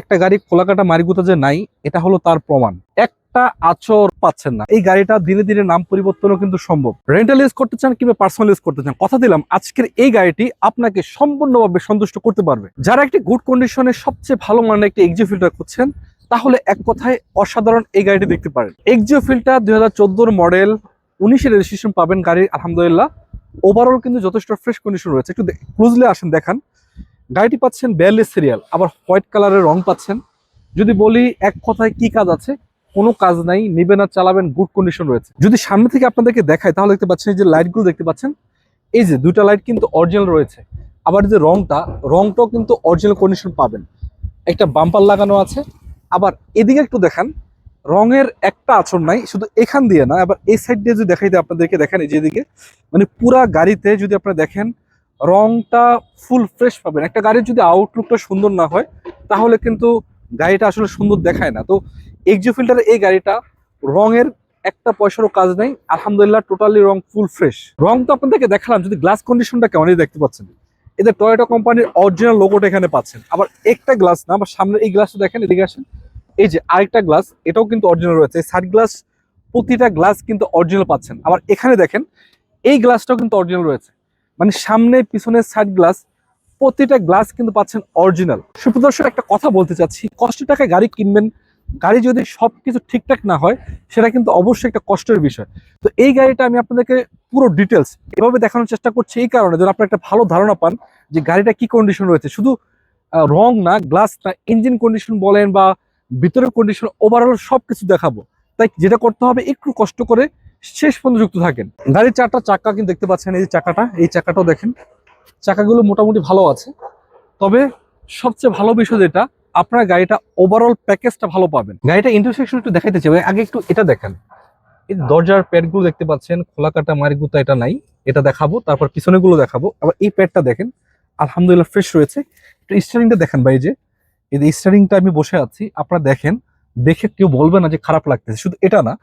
একটা গাড়ি খোলাকাটা মারিগুতা যে নাই, এটা হলো তার প্রমাণ। একটা আচর পাচ্ছেন না। এই গাড়িটা দিনে দিনে নাম পরিবর্তনও কিন্তু সম্ভব। রেন্টাল ইউজ করতে চান কিংবা পার্সোনাল ইউজ করতে চান, কথা দিলাম, আজকের এই গাড়িটি আপনাকে সম্পূর্ণভাবে সন্তুষ্ট করতে পারবে। যারা একটি গুড কন্ডিশনে সবচেয়ে ভালো মানের একটি এক্সিও ফিল্টার খুঁজছেন, তাহলে এক কথায় অসাধারণ এই গাড়িটি দেখতে পারেন। এক্সিও ফিল্টার দুই হাজার মডেল উনিশের রেজিস্ট্রেশন পাবেন গাড়ির, আলহামদুলিল্লাহ। ওভারঅল কিন্তু যথেষ্ট ফ্রেশ কন্ডিশন রয়েছে। একটু ক্লোজলি আসেন, দেখান। গাড়িটি পাচ্ছেন বিয়াল্লিশ সিরিয়াল, আবার হোয়াইট কালারের রং পাচ্ছেন। যদি বলি এক কথায় কি কাজ আছে, কোনো কাজ নাই, নেবেন আর চালাবেন গুড কন্ডিশন রয়েছে। যদি সামনে থেকে আপনাদেরকে দেখায় তাহলে দেখতে পাচ্ছেন এই যে লাইটগুলো দেখতে পাচ্ছেন, এই যে দুইটা লাইট কিন্তু অরিজিনাল রয়েছে। আবার যে রংটা, রংটাও কিন্তু অরিজিনাল কন্ডিশন পাবেন। একটা বাম্পার লাগানো আছে। আবার এদিকে একটু দেখান, রঙের একটা আচর নাই, শুধু এখান দিয়ে না আবার এই সাইড দিয়ে যদি দেখাই দেয় আপনাদেরকে দেখেন এই যে এদিকে। মানে পুরা গাড়িতে যদি আপনারা দেখেন রংটা ফুল ফ্রেশ পাবেন। একটা গাড়ির যদি আউটলুকটা সুন্দর না হয়, তাহলে কিন্তু গাড়িটা আসলে সুন্দর দেখায় না। তো এক্সিও ফিল্টারের এই গাড়িটা রঙের একটা পয়সারও কাজ নেই। আলহামদুলিল্লাহ টোটালি রং ফুল ফ্রেশ রং তো আপনাদেরকে দেখালাম, যদি গ্লাস কন্ডিশনটা কেমন এই দেখতে পাচ্ছেন। এদের টয়োটা কোম্পানির অরিজিনাল লোগোটা এখানে পাচ্ছেন। আবার একটা গ্লাস না, আবার সামনে এই গ্লাসটা দেখেন, এদিকে আসেন। এই যে আরেকটা গ্লাস এটাও কিন্তু অরিজিনাল রয়েছে। এই সাইড গ্লাস প্রতিটা গ্লাস কিন্তু অরিজিনাল পাচ্ছেন। আবার এখানে দেখেন, এই গ্লাসটাও কিন্তু অরিজিনাল রয়েছে। মানে সামনে পিছনে সাইড গ্লাস প্রতিটা গ্লাস কিন্তু পাচ্ছেন অরিজিনাল সুপ্রদর্শক, একটা কথা বলতে চাচ্ছি। কষ্ট টাকায় গাড়ি কিনবেন, গাড়ি যদি সবকিছু ঠিকঠাক না হয়, সেটা কিন্তু অবশ্যই একটা কষ্টের বিষয়। তো এই গাড়িটা আমি আপনাদেরকে পুরো ডিটেলস এভাবে দেখানোর চেষ্টা করছি এই কারণে যেন আপনার একটা ভালো ধারণা পান যে গাড়িটা কি কন্ডিশন রয়েছে। শুধু রং না গ্লাস না ইঞ্জিন কন্ডিশন বলেন বা ভিতরের কন্ডিশন ওভারঅল সবকিছু দেখাবো। তাই যেটা করতে হবে, একটু কষ্ট করে শেষ পর্যন্ত যুক্ত থাকেন। গাড়ির চারটা চাকা কিন্তু দেখতে পাচ্ছেন, এই চাকাটা, এই চাকাটাও দেখেন। চাকাগুলো মোটামুটি ভালো আছে। তবে সবচেয়ে ভালো বিষয় যেটা, আপনার গাড়িটা ওভারঅল প্যাকেজটা ভালো পাবেন। গাড়িটা ইন্টারসেকশন একটু দেখাইতে চাই আগে একটু এটা দেখেন। এই দরজার প্যাডগুলো দেখতে পাচ্ছেন খোলা কাটা মারিগুতা এটা নাই, এটা দেখাবো, তারপর পিছনেগুলো দেখাবো। আবার এই প্যাডটা দেখেন, আলহামদুলিল্লাহ ফ্রেশ রয়েছে। একটু স্টারিংটা দেখেন, ভাই যে, এই স্টারিংটা আমি বসে আছি, আপনারা দেখেন, দেখে কেউ বলবে না যে খারাপ লাগতেছে। শুধু এটা না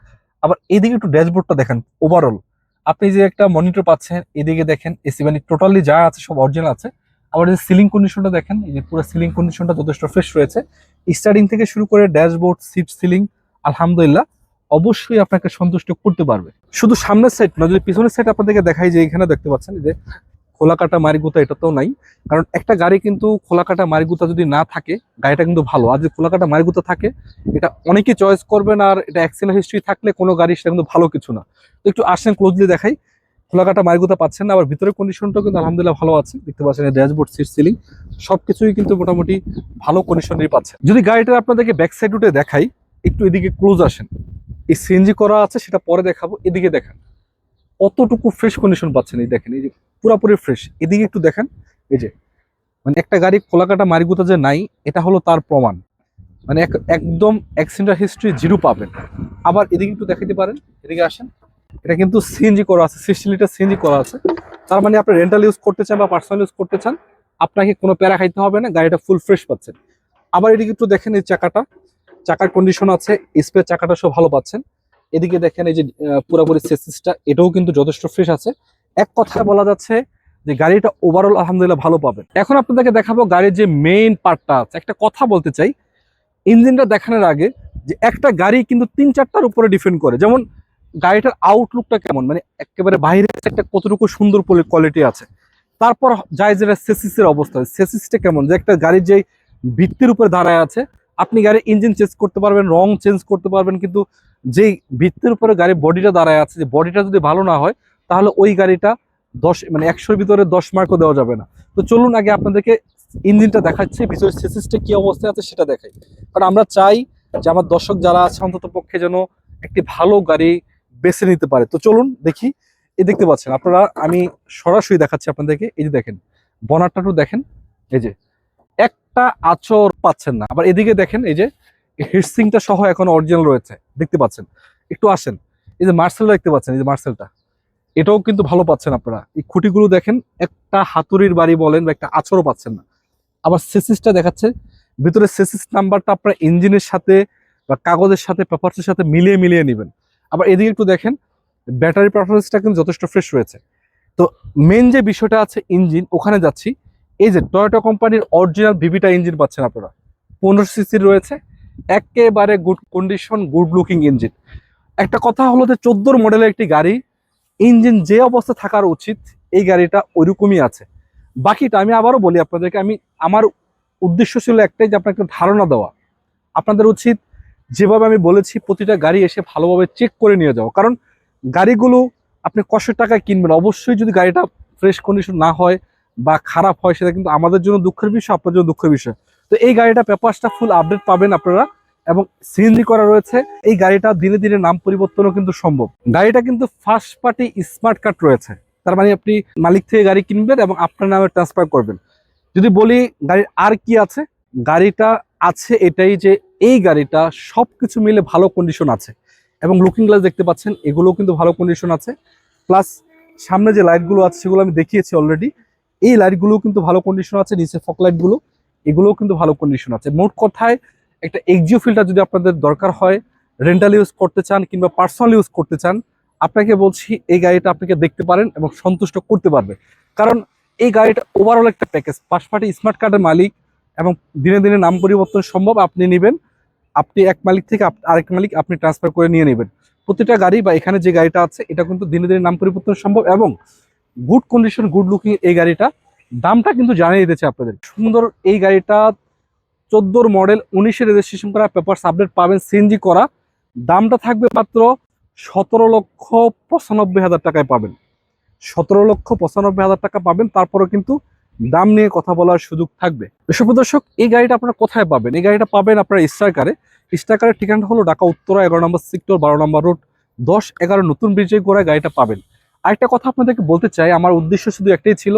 আবার এদিকে একটু ড্যাশবোর্ডটা দেখেন ওভারঅল আপনি যে একটা মনিটর পাচ্ছেন, এদিকে দেখেন এসি মানে টোটালি যা আছে সব অরিজিনাল আছে। আবার এই সিলিং কন্ডিশনটা দেখেন, এই যে পুরো সিলিং কন্ডিশনটা যথেষ্ট ফ্রেশ রয়েছে। স্টার্টিং থেকে শুরু করে ড্যাশবোর্ড সিট সিলিং আলহামদুলিল্লাহ, অবশ্যই আপনাকে সন্তুষ্ট করতে পারবে। শুধু সামনের সাইড না যদি পিছনের সাইড আপনাদেরকে দেখাই যে এখানে দেখতে পাচ্ছেন যে খোলা কাটা এটা তো নাই। কারণ একটা গাড়ি কিন্তু খোলা কাটা মারিগুতা যদি না থাকে, গাড়িটা কিন্তু ভালো। আর যদি খোলা কাটা মারিগুতা থাকে, এটা অনেকেই চয়েস করবেন আর এটা অ্যাক্সিডেন্ট হিস্ট্রি থাকলে কোনো গাড়ি সেটা কিন্তু ভালো কিছু না। তো একটু আসেন ক্লোজলি দেখাই। খোলাকাটা মার্গুতা পাচ্ছেন না, আবার ভিতরের কন্ডিশনটাও কিন্তু আলহামদুলিল্লাহ ভালো আছে। দেখতে পাচ্ছেন ড্যাশবোর্ড সিট সিলিং সব কিছুই কিন্তু মোটামুটি ভালো কন্ডিশনেরই পাচ্ছেন যদি গাড়িটা আপনাদেরকে ব্যাক সাইড উঠে দেখাই, একটু এদিকে ক্লোজ আসেন। এই সিএনজি করা আছে, সেটা পরে দেখাবো, এদিকে দেখেন। কতটুকু ফ্রেশ কন্ডিশন পাচ্ছেন, এই দেখেন, এই যে পুরোপুরি ফ্রেশ এদিকে একটু দেখেন, এই যে মানে একটা গাড়ি খোলাকাটা মারিগুতা যে নাই, এটা হলো তার প্রমাণ। মানে এক- একদম অ্যাক্সিডেন্ট হিস্ট্রি জিরো পাবেন। আবার এদিকে একটু দেখাতে পারেন, এদিকে আসেন। এটা কিন্তু সিএনজি করা আছে সিক্সটি লিটার সিএনজি করা আছে। তার মানে আপনি রেন্টাল ইউজ করতে চান বা পার্সোনাল ইউজ করতে চান, আপনাকে কোনো প্যারা খাইতে হবে না, গাড়িটা ফুল ফ্রেশ পাচ্ছেন। আবার এদিকে একটু দেখেন এই চাকাটা। চাকার কন্ডিশন আছে স্পেয়ার চাকাটা সব ভালো পাচ্ছেন। এদিকে দেখেন এই যে পুরোপুরি সেসিসটা, এটাও কিন্তু যথেষ্ট ফ্রেশ আছে। এক কথায় বলা যাচ্ছে যে গাড়িটা ওভারঅল আলহামদুলিল্লাহ ভালো পাবেন। এখন আপনাদেরকে দেখাবো গাড়ির যে মেইন পার্টটা আছে। একটা কথা বলতে চাই, ইঞ্জিনটা দেখানোর আগে যে একটা গাড়ি কিন্তু তিন চারটার উপরে ডিপেন্ড করে। যেমন গাড়িটার আউটলুকটা কেমন? মানে একেবারে বাইরের একটা কতটুকু সুন্দর কোয়ালিটি আছে। তারপর যায় যেটা সেসিসের অবস্থা। সেসিসটা কেমন? যে একটা গাড়ির যে ভিত্তির উপরে দাঁড়ায় আছে আপনি গাড়ির ইঞ্জিন চেঞ্জ করতে পারবেন, রং চেঞ্জ করতে পারবেন, কিন্তু যেই ভিত্তির উপরে গাড়ির বডিটা দাঁড়ায় আছে, যে বডিটা যদি ভালো না হয়, তাহলে ওই গাড়িটা দশ মানে একশোর ভিতরে দশ মার্কও দেওয়া যাবে না। তো চলুন আগে আপনাদেরকে ইঞ্জিনটা দেখাচ্ছি, ভিতরের সেসিসটা কি অবস্থায় আছে সেটা দেখাই। কারণ আমরা চাই যে আমার দর্শক যারা আছে, অন্তত পক্ষে যেন একটি ভালো গাড়ি বেছে নিতে পারে। তো চলুন দেখি, এই দেখতে পাচ্ছেন, আপনারা, আমি সরাসরি দেখাচ্ছি আপনাদেরকে, এই যে দেখেন বনারটা দেখেন, এই যে একটা আচর পাচ্ছেন না। আবার এদিকে দেখেন এই যে হিটসিংটা সহ এখন অরিজিনাল রয়েছে, দেখতে পাচ্ছেন? একটু আসেন। এই যে মার্সেলটা দেখতে পাচ্ছেন, এই যে মার্সেলটা। এটাও কিন্তু ভালো পাচ্ছেন আপনারা। এই খুঁটিগুলো দেখেন, একটা হাতুড়ির বাড়ি বলেন বা একটা আচরও পাচ্ছেন না। আবার সেসিসটা দেখাচ্ছে, ভিতরে সেসিস নাম্বারটা আপনার ইঞ্জিনের সাথে বা কাগজের সাথে, পেপারসের সাথে মিলিয়ে মিলিয়ে নেবেন। আবার এদিকে একটু দেখেন, ব্যাটারি পারফরমেন্সটা কিন্তু যথেষ্ট ফ্রেশ রয়েছে। তো মেন যে বিষয়টা আছে ইঞ্জিন ওখানে যাচ্ছি। এই যে টয়োটা কোম্পানির অরিজিনাল ভিভিটা ইঞ্জিন পাচ্ছেন আপনারা। পনেরো সিসির রয়েছে, একেবারে good condition good looking engine একটা কথা হলো যে চোদ্দোর মডেলের একটি গাড়ি ইঞ্জিন যে অবস্থা থাকার উচিত, এই গাড়িটা ওইরকমই আছে। বাকিটা আমি আবারও বলি আপনাদেরকে, আমি, আমার উদ্দেশ্য ছিল একটাই যে আপনাকে ধারণা দেওয়া। আপনাদের উচিত যেভাবে আমি বলেছি, প্রতিটা গাড়ি এসে ভালোভাবে চেক করে নিয়ে যাওয়া। কারণ গাড়িগুলো আপনি কষ্টের টাকায় কিনবেন, অবশ্যই যদি গাড়িটা ফ্রেশ কন্ডিশন না হয় বা খারাপ হয় সেটা কিন্তু আমাদের জন্য দুঃখের বিষয়, আপনার জন্য দুঃখের বিষয়। তো এই গাড়িটা পেপারসটা ফুল আপডেট পাবেন আপনারা এবং সিএনজি করা রয়েছে। এই গাড়িটা দিনে দিনে নাম পরিবর্তনও কিন্তু সম্ভব। গাড়িটা কিন্তু ফার্স্ট পার্টি স্মার্ট কার্ড রয়েছে। তার মানে আপনি মালিক থেকে গাড়ি কিনবেন এবং আপনার নামে ট্রান্সফার করবেন। যদি বলি গাড়ির আর কি আছে, গাড়িটা আছে এটাই যে এই গাড়িটা সব কিছু মিলে ভালো কন্ডিশন আছে। এবং লুকিং গ্লাস দেখতে পাচ্ছেন, এগুলোও কিন্তু ভালো কন্ডিশন আছে। প্লাস সামনে যে লাইটগুলো আছে সেগুলো আমি দেখিয়েছি অলরেডি এই লাইটগুলো কিন্তু ভালো কন্ডিশন আছে, নিচে ফক লাইটগুলো এগুলোও কিন্তু ভালো কন্ডিশন আছে। মোট কথায় একটা এক্সিও ফিল্টার যদি আপনাদের দরকার হয় রেন্টাল ইউজ করতে চান কিংবা পার্সোনাল ইউজ করতে চান, আপনাকে বলছি এই গাড়িটা আপনাকে দেখতে পারেন এবং সন্তুষ্ট করতে পারবে। কারণ এই গাড়িটা ওভারঅল একটা প্যাকেজ পাশপাটি স্মার্ট কার্ডের মালিক এবং দিনে দিনে নাম পরিবর্তন সম্ভব আপনি নেবেন। আপনি এক মালিক থেকে আরেক মালিক আপনি ট্রান্সফার করে নিয়ে নেবেন। প্রতিটা গাড়ি বা এখানে যে গাড়িটা আছে, এটা কিন্তু দিনে দিনে নাম পরিবর্তন সম্ভব এবং গুড কন্ডিশন, গুড লুকিং এই গাড়িটা। দামটা কিন্তু জানিয়ে দিতেছে আপনাদের। সুন্দর এই গাড়িটা চোদ্দোর মডেল, উনিশে রেজিস্ট্রেশন করা পেপার আপডেট পাবেন, সিএনজি করা। দামটা থাকবে মাত্র সতেরো লক্ষ পঁচানব্বই হাজার টাকায় পাবেন। সতেরো লক্ষ পঁচানব্বই হাজার টাকা পাবেন, তারপরেও কিন্তু দাম নিয়ে কথা বলার সুযোগ থাকবে। সুপ্রিয় দর্শক, এই গাড়িটা আপনারা কোথায় পাবেন? এই গাড়িটা পাবেন আপনার স্ট্রাইকারে স্ট্রাইকারের ঠিকানাটা হলো ঢাকা উত্তরা, এগারো নম্বর সেক্টর বারো নম্বর রোড দশ এগারো নতুন ব্রিজে গোড়ায় গাড়িটা পাবেন। আরেকটা কথা আপনাদেরকে বলতে চাই, আমার উদ্দেশ্য শুধু একটাই ছিল,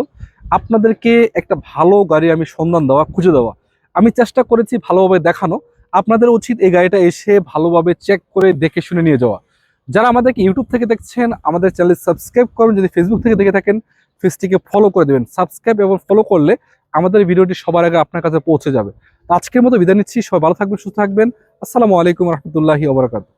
আপনাদেরকে একটা ভালো গাড়ি আমি সন্ধান দেওয়া, খুঁজে দেওয়া। আমি চেষ্টা করেছি ভালোভাবে দেখানো, আপনাদের উচিত এই গাড়িটা এসে ভালোভাবে চেক করে দেখে শুনে নিয়ে যাওয়া। যারা আমাদেরকে ইউটিউব থেকে দেখছেন, আমাদের চ্যানেল সাবস্ক্রাইব করবেন যদি ফেসবুক থেকে দেখে থাকেন, পেজটিকে ফলো করে দেবেন। সাবস্ক্রাইব এবং ফলো করলে আমাদের ভিডিওটি সবার আগে আপনার কাছে পৌঁছে যাবে। আজকের মতো বিদায় নিচ্ছি, সবাই ভালো থাকবেন, সুস্থ থাকবেন। আসসালামু আলাইকুম রহমতুল্লাহি ওবরাকাতু